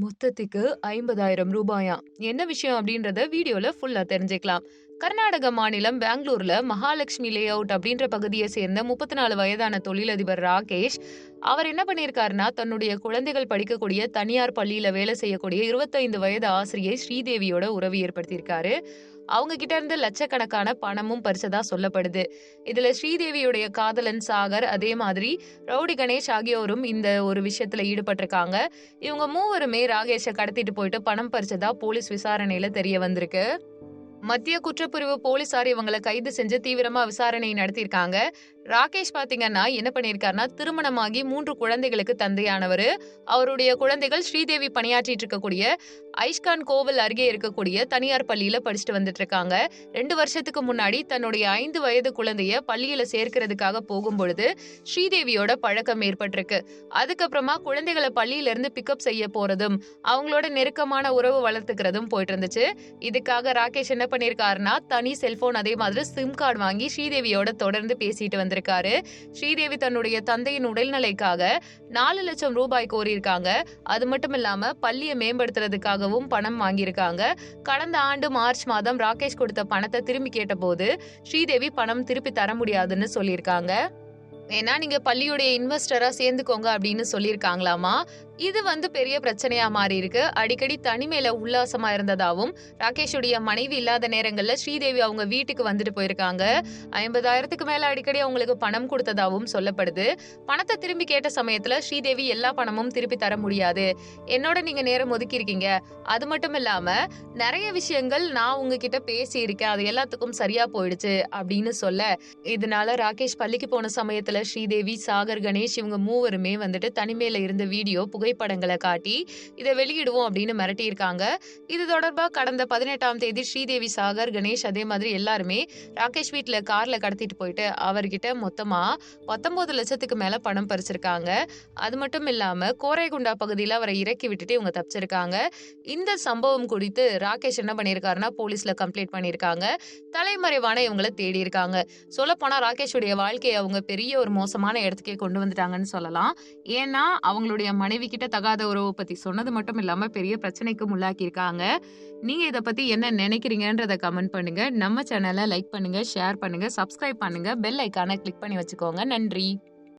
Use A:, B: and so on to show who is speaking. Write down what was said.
A: மொத்தத்துக்கு ஐம்பதாயிரம் ரூபாயாம் என்ன விஷயம் அப்படின்றத வீடியோல ஃபுல்லா தெரிஞ்சுக்கலாம். கர்நாடக மாநிலம் பெங்களூர்ல மகாலட்சுமி லே அவுட் அப்படின்ற பகுதியை சேர்ந்த முப்பத்தி நாலு வயதான தொழிலதிபர் ராகேஷ் அவர் என்ன பண்ணியிருக்காருன்னா தன்னுடைய குழந்தைகள் படிக்கக்கூடிய தனியார் பள்ளியில வேலை செய்யக்கூடிய இருபத்தைந்து வயது ஆசிரியை ஸ்ரீதேவியோட உறவு ஏற்படுத்தியிருக்காரு. அவங்க கிட்ட இருந்து லட்சக்கணக்கான பணமும் பரிசதா சொல்லப்படுது. இதுல ஸ்ரீதேவியுடைய காதலன் சாகர் அதே மாதிரி ரவுடி கணேஷ் ஆகியோரும் இந்த ஒரு விஷயத்துல ஈடுபட்டிருக்காங்க. இவங்க மூவருமே ராகேஷை கடத்திட்டு போயிட்டு பணம் பறிச்சதா போலீஸ் விசாரணையில தெரிய வந்திருக்கு. மத்திய குற்றப்பிரிவு போலீசார் இவங்களை கைது செஞ்சு தீவிரமா விசாரணை நடத்தியிருக்காங்க. ராகேஷ் பாத்தீங்கன்னா என்ன பண்ணியிருக்காருன்னா திருமணமாகி மூன்று குழந்தைகளுக்கு தந்தையானவர். அவருடைய குழந்தைகள் ஸ்ரீதேவி பணியாற்றிட்டு இருக்கக்கூடிய ஐஷ்கான் கோவில் அருகே இருக்கக்கூடிய தனியார் பள்ளியில படிச்சுட்டு வந்துட்டு இருக்காங்க. ரெண்டு வருஷத்துக்கு முன்னாடி தன்னுடைய ஐந்து வயது குழந்தைய பள்ளியில சேர்க்கிறதுக்காக போகும் பொழுது ஸ்ரீதேவியோட பழக்கம் ஏற்பட்டிருக்கு. அதுக்கப்புறமா குழந்தைகளை பள்ளியில இருந்து பிக்கப் செய்ய போறதும் அவங்களோட நெருக்கமான உறவு வளர்த்துக்கிறதும் போயிட்டு இருந்துச்சு. இதுக்காக ராகேஷ் என்ன பண்ணியிருக்காருன்னா தனி செல்போன் அதே மாதிரி சிம் கார்டு வாங்கி ஸ்ரீதேவியோட தொடர்ந்து பேசிட்டு வந்திருக்காரு. ஸ்ரீதேவி தன்னுடைய தந்தையின் உடல்நிலைக்காக நாலு லட்சம் ரூபாய் கோரியிருக்காங்க. அது மட்டும் இல்லாம பள்ளியை மேம்படுத்துறதுக்காகவும் பணம் வாங்கியிருக்காங்க. கடந்த ஆண்டு மார்ச் மாதம் ராகேஷ் கொடுத்த பணத்தை திரும்பி கேட்டபோது ஸ்ரீதேவி பணம் திருப்பி தர முடியாதுன்னு சொல்லியிருக்காங்க. ஏன்னா நீங்க பள்ளியுடைய இன்வெஸ்டரா சேர்ந்துக்கோங்க அப்படின்னு சொல்லியிருக்காங்களாமா? இது வந்து பெரிய பிரச்சனையா மாறி இருக்கு அடிக்கடி தனிமையில உல்லாசமா இருந்ததாவும் ராகேஷுடைய மனைவி இல்லாத நேரங்கள்ல ஸ்ரீதேவி அவங்க வீட்டுக்கு வந்துட்டு போயிருக்காங்க. ஐம்பதாயிரத்துக்கு மேல அடிக்கடி அவங்களுக்கு பணம் கொடுத்ததாகவும் சொல்லப்படுது. பணத்தை திரும்பி கேட்ட சமயத்துல ஸ்ரீதேவி எல்லா பணமும் திருப்பி தர முடியாது. என்னோட நீங்க நேரம் ஒதுக்கி இருக்கீங்க அது மட்டும் இல்லாம நிறைய விஷயங்கள் நான் உங்ககிட்ட பேசி இருக்கேன் அது எல்லாத்துக்கும் சரியா போயிடுச்சு அப்படின்னு சொல்ல இதனால ராகேஷ் பள்ளிக்கு போன சமயத்துல ஸ்ரீதேவி சாகர் கணேஷ் இவங்க மூவருமே வந்துட்டு தனிமையில இருந்த வீடியோ புகைப்படங்களை காட்டி இதை வெளியிடுவோம் அப்படின்னு மிரட்டியிருக்காங்க. இது தொடர்பாக கடந்த பதினெட்டாம் தேதி ஸ்ரீதேவி சாகர் கணேஷ் அதே மாதிரி எல்லாருமே ராகேஷ் வீட்டில் காரில் கடத்திட்டு போயிட்டு அவர்கிட்ட மொத்தமாக பத்தொன்பது லட்சத்துக்கு மேலே பணம் பறிச்சிருக்காங்க. அது மட்டும் இல்லாமல் கோரைகுண்டா பகுதியில் அவரை இறக்கி விட்டுட்டு இவங்க தப்பிச்சிருக்காங்க. இந்த சம்பவம் குறித்து ராகேஷ் என்ன பண்ணியிருக்காருன்னா போலீஸில் கம்ப்ளைண்ட் பண்ணியிருக்காங்க. தலைமறைவான இவங்களை தேடி இருக்காங்க சொல்லப்போனால் ராகேஷுடைய வாழ்க்கையை அவங்க பெரிய ஒரு மோசமான இடத்துக்கே கொண்டு வந்துட்டாங்கன்னு சொல்லலாம். ஏன்னா அவங்களுடைய மனைவிக்கு கிட்ட தகாத உறவு பத்தி சொன்னது மட்டும் இல்லாம பெரிய பிரச்சனைக்கும் உள்ளாக்கியிருக்காங்க. நீங்க இதை பத்தி என்ன நினைக்கிறீங்கன்றத கமெண்ட் பண்ணுங்க. நம்ம சேனலை லைக் பண்ணுங்க ஷேர் பண்ணுங்க சப்ஸ்கிரைப் பண்ணுங்க. பெல் ஐக்கானை கிளிக் பண்ணி வச்சுக்கோங்க. நன்றி.